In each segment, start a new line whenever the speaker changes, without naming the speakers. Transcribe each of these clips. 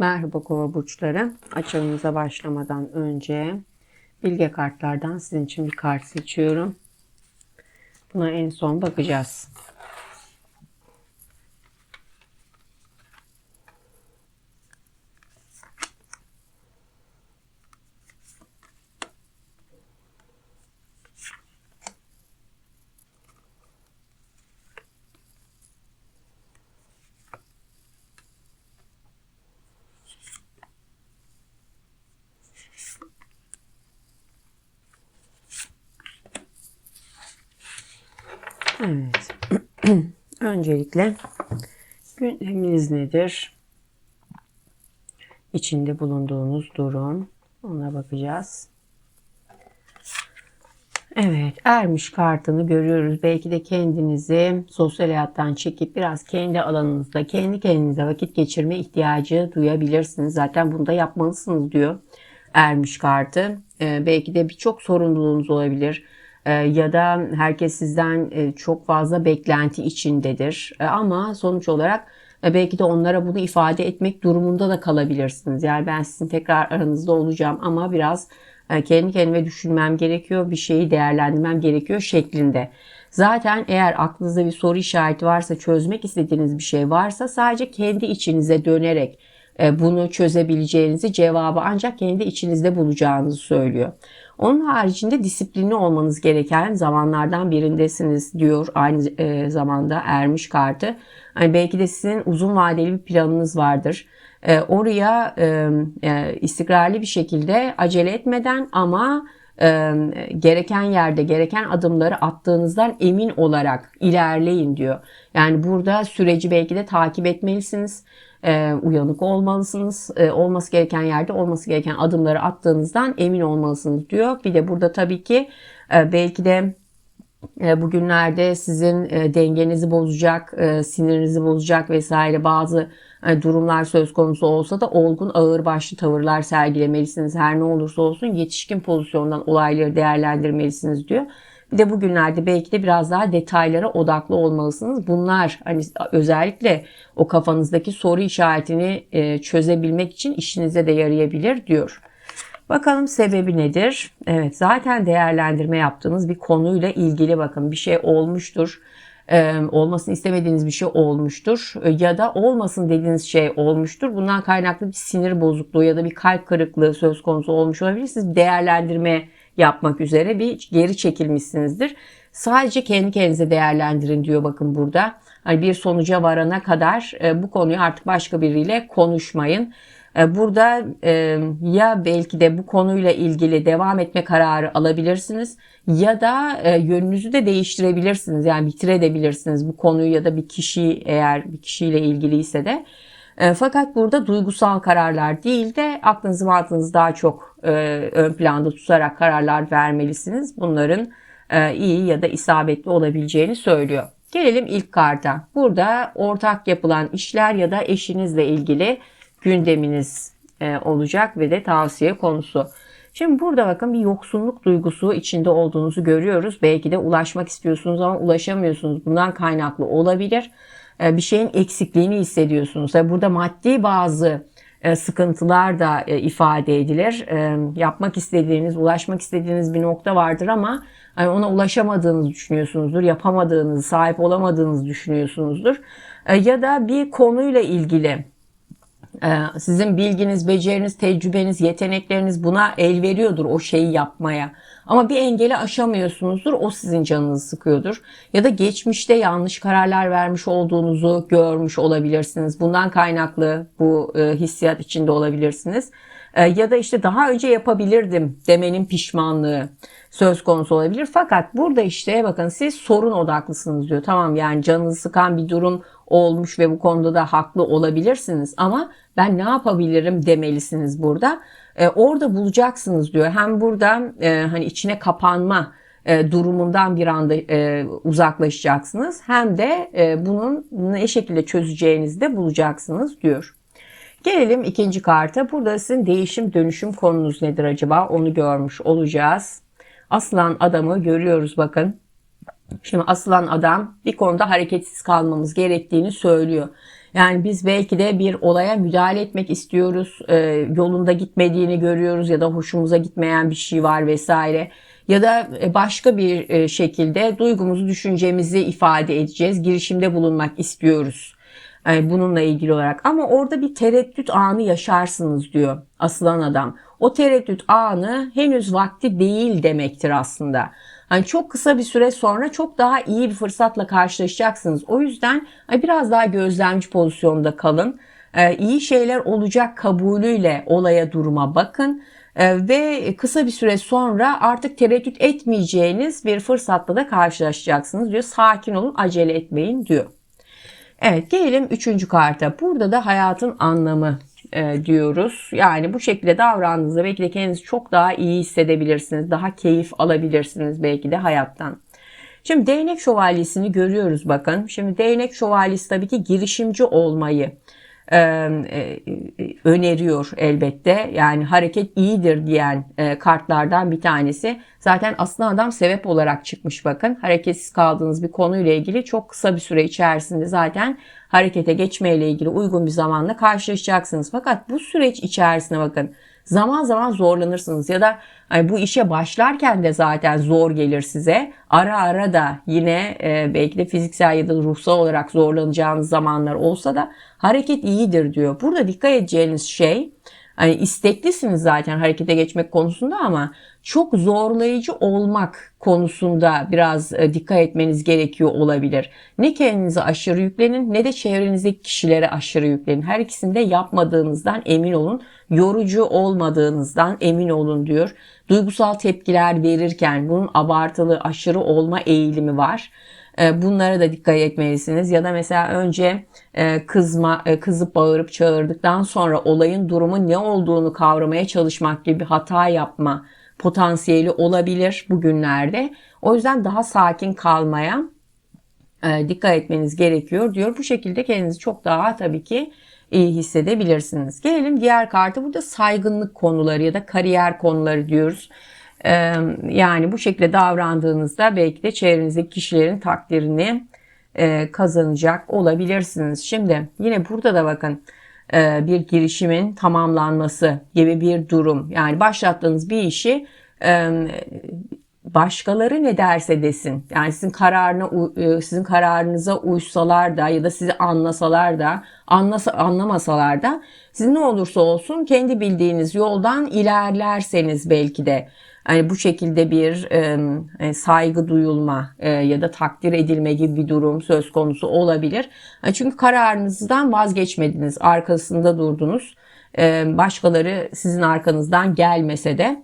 Merhaba kova burçları. Açılımıza başlamadan önce bilge kartlardan sizin için bir kart seçiyorum. Buna en son bakacağız. Evet. Öncelikle gündeminiz nedir? İçinde bulunduğunuz durum. Ona bakacağız. Evet, ermiş kartını görüyoruz. Belki de kendinizi sosyal hayattan çekip biraz kendi alanınızda, kendi kendinize vakit geçirme ihtiyacı duyabilirsiniz. Zaten bunu da yapmalısınız diyor ermiş kartı. Ee, belki de birçok sorumluluğunuz olabilir ya da herkes sizden e, çok fazla beklenti içindedir. Ee, ama sonuç olarak e, belki de onlara bunu ifade etmek durumunda da kalabilirsiniz. Yani ben sizin tekrar aranızda olacağım ama biraz e, kendi kendime düşünmem gerekiyor, bir şeyi değerlendirmem gerekiyor şeklinde. Zaten eğer aklınızda bir soru işareti varsa, çözmek istediğiniz bir şey varsa sadece kendi içinize dönerek bunu çözebileceğinizi cevabı ancak kendi içinizde bulacağınızı söylüyor. Onun haricinde disiplinli olmanız gereken zamanlardan birindesiniz diyor aynı e, zamanda ermiş kartı. Hani belki de sizin uzun vadeli bir planınız vardır. E, oraya e, e, istikrarlı bir şekilde acele etmeden ama e, gereken yerde gereken adımları attığınızdan emin olarak ilerleyin diyor. Yani burada süreci belki de takip etmelisiniz e, uyanık olmalısınız. E, olması gereken yerde olması gereken adımları attığınızdan emin olmalısınız diyor. Bir de burada tabii ki e, belki de e, bugünlerde sizin e, dengenizi bozacak, e, sinirinizi bozacak vesaire bazı durumlar söz konusu olsa da olgun ağır başlı tavırlar sergilemelisiniz. Her ne olursa olsun yetişkin pozisyondan olayları değerlendirmelisiniz diyor. Bir de bugünlerde belki de biraz daha detaylara odaklı olmalısınız. Bunlar hani özellikle o kafanızdaki soru işaretini e, çözebilmek için işinize de yarayabilir diyor. Bakalım sebebi nedir? Evet zaten değerlendirme yaptığınız bir konuyla ilgili bakın bir şey olmuştur. Ee, olmasını istemediğiniz bir şey olmuştur ya da olmasın dediğiniz şey olmuştur. Bundan kaynaklı bir sinir bozukluğu ya da bir kalp kırıklığı söz konusu olmuş olabilir. Siz değerlendirme yapmak üzere bir geri çekilmişsinizdir. Sadece kendi kendinize değerlendirin diyor bakın burada. Hani bir sonuca varana kadar e, bu konuyu artık başka biriyle konuşmayın. E, burada e, ya belki de bu konuyla ilgili devam etme kararı alabilirsiniz ya da yönünüzü de değiştirebilirsiniz. Yani bitirebilirsiniz bu konuyu ya da bir kişi eğer bir kişiyle ilgiliyse de. Fakat burada duygusal kararlar değil de aklınızı mantığınızı daha çok ön planda tutarak kararlar vermelisiniz. Bunların iyi ya da isabetli olabileceğini söylüyor. Gelelim ilk karta. Burada ortak yapılan işler ya da eşinizle ilgili gündeminiz olacak ve de tavsiye konusu. Şimdi burada bakın bir yoksunluk duygusu içinde olduğunuzu görüyoruz. Belki de ulaşmak istiyorsunuz ama ulaşamıyorsunuz. Bundan kaynaklı olabilir. Bir şeyin eksikliğini hissediyorsunuz. Burada maddi bazı sıkıntılar da ifade edilir. Yapmak istediğiniz, ulaşmak istediğiniz bir nokta vardır ama ona ulaşamadığınızı düşünüyorsunuzdur, yapamadığınızı, sahip olamadığınızı düşünüyorsunuzdur. Ya da bir konuyla ilgili sizin bilginiz, beceriniz, tecrübeniz, yetenekleriniz buna el veriyordur o şeyi yapmaya. Ama bir engeli aşamıyorsunuzdur. O sizin canınızı sıkıyordur. Ya da geçmişte yanlış kararlar vermiş olduğunuzu görmüş olabilirsiniz. Bundan kaynaklı bu e, hissiyat içinde olabilirsiniz. E, ya da işte daha önce yapabilirdim demenin pişmanlığı söz konusu olabilir. Fakat burada işte bakın siz sorun odaklısınız diyor. Tamam yani canınızı sıkan bir durum olmuş ve bu konuda da haklı olabilirsiniz ama ben ne yapabilirim demelisiniz burada. E, orada bulacaksınız diyor. Hem burada e, hani içine kapanma e, durumundan bir anda e, uzaklaşacaksınız hem de e, bunun ne şekilde çözeceğinizi de bulacaksınız diyor. Gelelim ikinci karta. Burada sizin değişim dönüşüm konunuz nedir acaba? Onu görmüş olacağız. Aslan adamı görüyoruz bakın. Şimdi asılan adam bir konuda hareketsiz kalmamız gerektiğini söylüyor. Yani biz belki de bir olaya müdahale etmek istiyoruz. E, yolunda gitmediğini görüyoruz ya da hoşumuza gitmeyen bir şey var vesaire. Ya da e, başka bir e, şekilde duygumuzu, düşüncemizi ifade edeceğiz. Girişimde bulunmak istiyoruz. Yani bununla ilgili olarak ama orada bir tereddüt anı yaşarsınız diyor asılan adam. O tereddüt anı henüz vakti değil demektir aslında. Hani çok kısa bir süre sonra çok daha iyi bir fırsatla karşılaşacaksınız. O yüzden biraz daha gözlemci pozisyonda kalın. Ee, iyi şeyler olacak kabulüyle olaya duruma bakın ee, ve kısa bir süre sonra artık tereddüt etmeyeceğiniz bir fırsatla da karşılaşacaksınız diyor. Sakin olun, acele etmeyin diyor. Evet, gelelim üçüncü karta. Burada da hayatın anlamı e, diyoruz. Yani bu şekilde davrandığınızda belki de kendinizi çok daha iyi hissedebilirsiniz. Daha keyif alabilirsiniz belki de hayattan. Şimdi değnek şövalyesini görüyoruz bakın. Şimdi değnek şövalyesi tabii ki girişimci olmayı e, e, öneriyor elbette. Yani hareket iyidir diyen e, kartlardan bir tanesi. Zaten aslında adam sebep olarak çıkmış bakın. Hareketsiz kaldığınız bir konuyla ilgili çok kısa bir süre içerisinde zaten harekete geçmeyle ilgili uygun bir zamanla karşılaşacaksınız. Fakat bu süreç içerisinde bakın zaman zaman zorlanırsınız ya da hani bu işe başlarken de zaten zor gelir size. Ara ara da yine e, belki de fiziksel ya da ruhsal olarak zorlanacağınız zamanlar olsa da hareket iyidir diyor. Burada dikkat edeceğiniz şey hani isteklisiniz zaten harekete geçmek konusunda ama çok zorlayıcı olmak konusunda biraz e, dikkat etmeniz gerekiyor olabilir. Ne kendinize aşırı yüklenin ne de çevrenizdeki kişilere aşırı yüklenin. Her ikisini de yapmadığınızdan emin olun. Yorucu olmadığınızdan emin olun diyor. Duygusal tepkiler verirken bunun abartılı aşırı olma eğilimi var. E, bunlara da dikkat etmelisiniz. Ya da mesela önce e, kızma, kızıp bağırıp çağırdıktan sonra olayın durumu ne olduğunu kavramaya çalışmak gibi hata yapma potansiyeli olabilir bugünlerde. O yüzden daha sakin kalmaya e, dikkat etmeniz gerekiyor diyor. Bu şekilde kendinizi çok daha tabii ki iyi hissedebilirsiniz. Gelelim diğer kartı. Burada saygınlık konuları ya da kariyer konuları diyoruz. E, yani bu şekilde davrandığınızda belki de çevrenizdeki kişilerin takdirini e, kazanacak olabilirsiniz. Şimdi yine burada da bakın bir girişimin tamamlanması gibi bir durum. Yani başlattığınız bir işi e, başkaları ne derse desin. Yani sizin kararına e, sizin kararınıza uysalar da ya da sizi anlasalar da anlasa, anlamasalar da siz ne olursa olsun kendi bildiğiniz yoldan ilerlerseniz belki de hani bu şekilde bir e, saygı duyulma e, ya da takdir edilme gibi bir durum söz konusu olabilir. Yani çünkü kararınızdan vazgeçmediniz, arkasında durdunuz. E, başkaları sizin arkanızdan gelmese de e,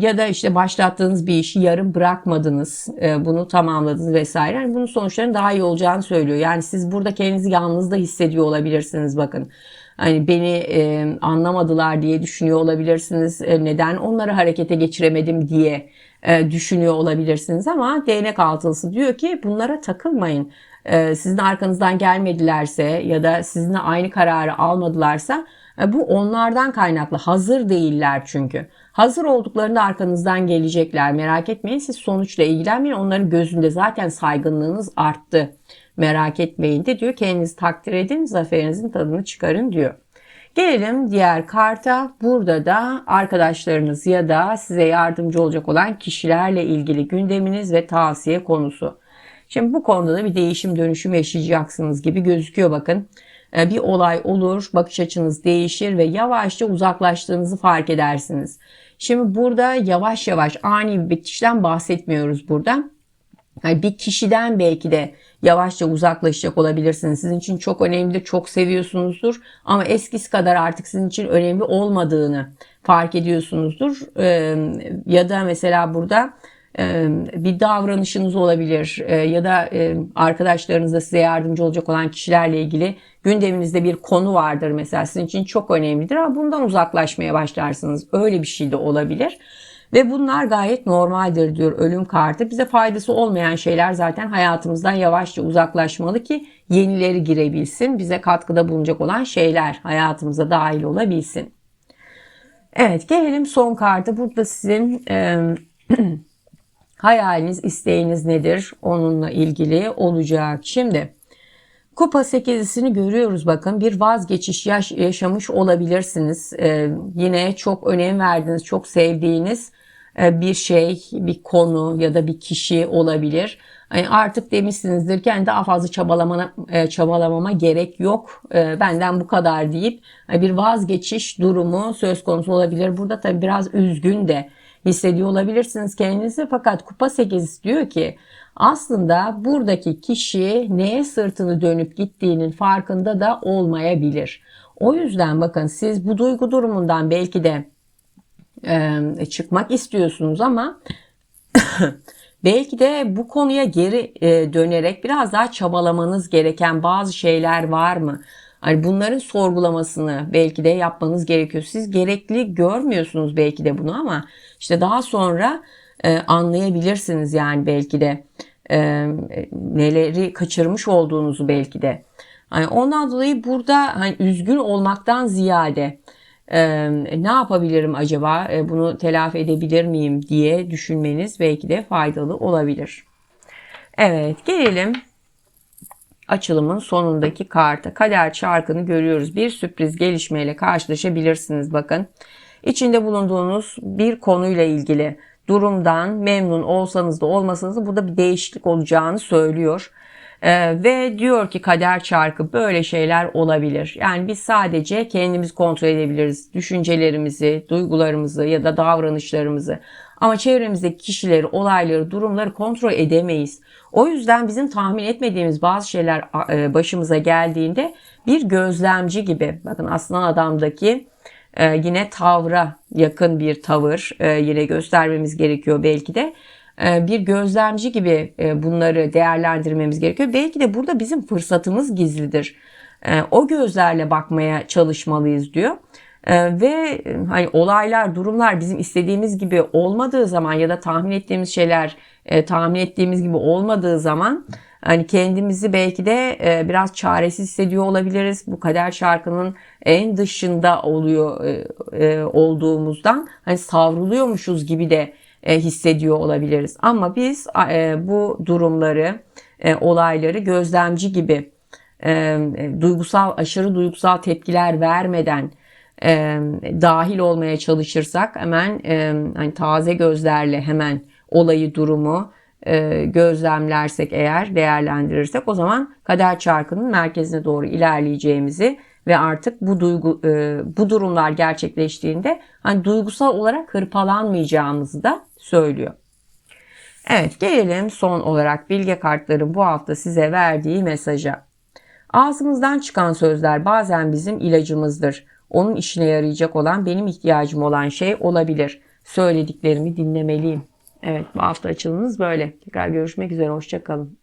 ya da işte başlattığınız bir işi yarım bırakmadınız, e, bunu tamamladınız vesaire. Yani bunun sonuçlarının daha iyi olacağını söylüyor. Yani siz burada kendinizi yalnız da hissediyor olabilirsiniz bakın hani beni e, anlamadılar diye düşünüyor olabilirsiniz. E, neden onları harekete geçiremedim diye e, düşünüyor olabilirsiniz ama değnek altılısı diyor ki bunlara takılmayın. E, sizin arkanızdan gelmedilerse ya da sizinle aynı kararı almadılarsa e, bu onlardan kaynaklı. Hazır değiller çünkü. Hazır olduklarında arkanızdan gelecekler. Merak etmeyin siz sonuçla ilgilenmeyin. Onların gözünde zaten saygınlığınız arttı. Merak etmeyin de diyor. Kendinizi takdir edin, zaferinizin tadını çıkarın diyor. Gelelim diğer karta. Burada da arkadaşlarınız ya da size yardımcı olacak olan kişilerle ilgili gündeminiz ve tavsiye konusu. Şimdi bu konuda da bir değişim dönüşüm yaşayacaksınız gibi gözüküyor bakın. Ee, bir olay olur, bakış açınız değişir ve yavaşça uzaklaştığınızı fark edersiniz. Şimdi burada yavaş yavaş ani bir bitişten bahsetmiyoruz burada. Yani bir kişiden belki de yavaşça uzaklaşacak olabilirsiniz. Sizin için çok önemli, çok seviyorsunuzdur ama eskisi kadar artık sizin için önemli olmadığını fark ediyorsunuzdur. Ee, ya da mesela burada bir davranışınız olabilir ya da arkadaşlarınızda size yardımcı olacak olan kişilerle ilgili gündeminizde bir konu vardır mesela sizin için çok önemlidir ama bundan uzaklaşmaya başlarsınız. Öyle bir şey de olabilir. Ve bunlar gayet normaldir diyor ölüm kartı. Bize faydası olmayan şeyler zaten hayatımızdan yavaşça uzaklaşmalı ki yenileri girebilsin. Bize katkıda bulunacak olan şeyler hayatımıza dahil olabilsin. Evet gelelim son kartı. Burada sizin e, hayaliniz, isteğiniz nedir? Onunla ilgili olacak. Şimdi Kupa sekizisini görüyoruz bakın bir vazgeçiş yaş- yaşamış olabilirsiniz. Ee, yine çok önem verdiğiniz, çok sevdiğiniz bir şey, bir konu ya da bir kişi olabilir. Artık demişsinizdir ki daha fazla çabalamana, e, çabalamama gerek yok. E, benden bu kadar deyip e, bir vazgeçiş durumu söz konusu olabilir. Burada tabii biraz üzgün de hissediyor olabilirsiniz kendinizi. Fakat kupa 8 diyor ki aslında buradaki kişi neye sırtını dönüp gittiğinin farkında da olmayabilir. O yüzden bakın siz bu duygu durumundan belki de e, çıkmak istiyorsunuz ama belki de bu konuya geri e, dönerek biraz daha çabalamanız gereken bazı şeyler var mı? Hani bunların sorgulamasını belki de yapmanız gerekiyor. Siz gerekli görmüyorsunuz belki de bunu ama işte daha sonra e, anlayabilirsiniz yani belki de e, neleri kaçırmış olduğunuzu belki de. Hani ondan dolayı burada hani üzgün olmaktan ziyade e, ne yapabilirim acaba e, bunu telafi edebilir miyim diye düşünmeniz belki de faydalı olabilir. Evet gelelim açılımın sonundaki karta. Kader çarkını görüyoruz. Bir sürpriz gelişmeyle karşılaşabilirsiniz bakın. İçinde bulunduğunuz bir konuyla ilgili durumdan memnun olsanız da olmasanız da burada bir değişiklik olacağını söylüyor. Ee, ve diyor ki kader çarkı böyle şeyler olabilir. Yani biz sadece kendimiz kontrol edebiliriz. Düşüncelerimizi, duygularımızı ya da davranışlarımızı. Ama çevremizdeki kişileri, olayları, durumları kontrol edemeyiz. O yüzden bizim tahmin etmediğimiz bazı şeyler e, başımıza geldiğinde bir gözlemci gibi. Bakın aslan adamdaki e, yine tavra yakın bir tavır e, yine göstermemiz gerekiyor belki de bir gözlemci gibi bunları değerlendirmemiz gerekiyor. Belki de burada bizim fırsatımız gizlidir. O gözlerle bakmaya çalışmalıyız diyor. Ve hani olaylar, durumlar bizim istediğimiz gibi olmadığı zaman ya da tahmin ettiğimiz şeyler tahmin ettiğimiz gibi olmadığı zaman hani kendimizi belki de biraz çaresiz hissediyor olabiliriz. Bu kader şarkının en dışında oluyor olduğumuzdan hani savruluyormuşuz gibi de e, hissediyor olabiliriz. Ama biz e, bu durumları, e, olayları gözlemci gibi duygusal, aşırı duygusal tepkiler vermeden dahil olmaya çalışırsak hemen hani taze gözlerle hemen olayı, durumu gözlemlersek eğer, değerlendirirsek o zaman kader çarkının merkezine doğru ilerleyeceğimizi ve artık bu duygu bu durumlar gerçekleştiğinde hani duygusal olarak hırpalanmayacağımızı da söylüyor. Evet gelelim son olarak bilge kartların bu hafta size verdiği mesaja. Ağzımızdan çıkan sözler bazen bizim ilacımızdır. Onun işine yarayacak olan benim ihtiyacım olan şey olabilir. Söylediklerimi dinlemeliyim. Evet bu hafta açılımınız böyle. Tekrar görüşmek üzere. Hoşçakalın.